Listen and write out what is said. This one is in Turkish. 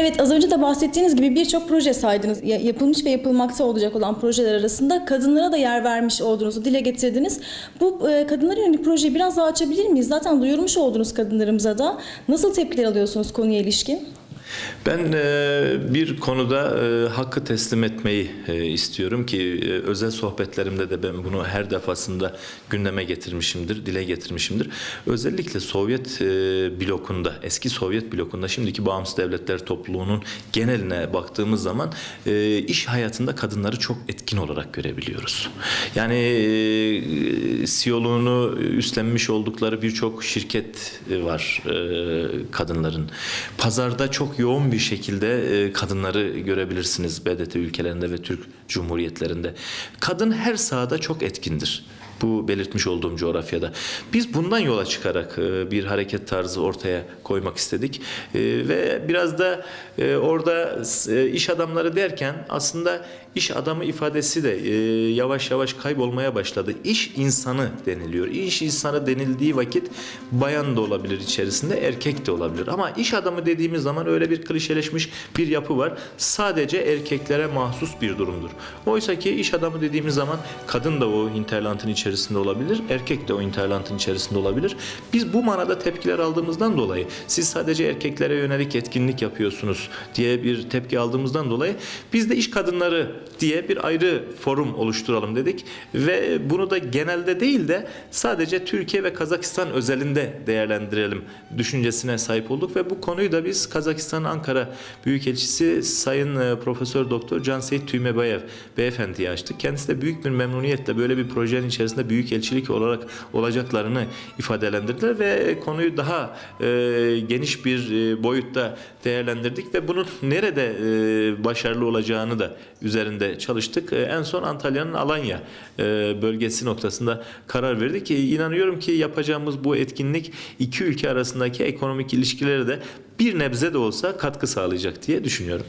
Evet az önce de bahsettiğiniz gibi birçok proje saydınız. Ya- Yapılmış ve yapılmakta olacak olan projeler arasında kadınlara da yer vermiş olduğunuzu dile getirdiniz. Bu e, kadınlara yönelik projeyi biraz daha açabilir miyiz? Zaten duyurmuş oldunuz kadınlarımıza da. Nasıl tepkiler alıyorsunuz konuya ilişkin? Ben e, bir konuda e, hakkı teslim etmeyi e, istiyorum ki özel sohbetlerimde de ben bunu her defasında gündeme getirmişimdir, dile getirmişimdir. Özellikle Sovyet blokunda, eski Sovyet blokunda şimdiki bağımsız devletler topluluğunun geneline baktığımız zaman iş hayatında kadınları çok etkin olarak görebiliyoruz. Yani CEO'luğunu üstlenmiş oldukları birçok şirket var kadınların. Pazarda çok yoğun bir şekilde e, kadınları görebilirsiniz BDT ülkelerinde ve Türk Cumhuriyetlerinde. Kadın her sahada çok etkindir. Bu belirtmiş olduğum coğrafyada. Biz bundan yola çıkarak e, bir hareket tarzı ortaya koymak istedik. E, Ve biraz da e, orada iş adamları derken aslında iş adamı ifadesi de yavaş yavaş kaybolmaya başladı. İş insanı deniliyor. İş insanı denildiği vakit bayan da olabilir içerisinde, erkek de olabilir. Ama iş adamı dediğimiz zaman öyle bir klişeleşmiş bir yapı var. Sadece erkeklere mahsus bir durumdur. Oysa ki iş adamı dediğimiz zaman kadın da o hinterlandın içerisinde olabilir, erkek de o hinterlandın içerisinde olabilir. Biz bu manada tepkiler aldığımızdan dolayı siz sadece erkeklere yönelik etkinlik yapıyorsunuz diye bir tepki aldığımızdan dolayı biz de iş kadınları diye bir ayrı forum oluşturalım dedik ve bunu da genelde değil de sadece Türkiye ve Kazakistan özelinde değerlendirelim düşüncesine sahip olduk ve bu konuyu da biz Kazakistan Ankara Büyükelçisi Sayın e, Profesör Doktor Can Seyit Tüymebayev beyefendiye açtık. Kendisi de büyük bir memnuniyetle böyle bir projenin içerisinde büyükelçilik olarak olacaklarını ifadelendirdiler ve konuyu daha e, geniş bir e, boyutta değerlendirdik ve bunun nerede e, başarılı olacağını da üzerinde çalıştık. E, en son Antalya'nın Alanya e, bölgesi noktasında karar verdik. ki inanıyorum ki yapacağımız bu etkinlik iki ülke arasındaki ekonomik ilişkilere de bir nebze de olsa katkı sağlayacak diye düşünüyorum.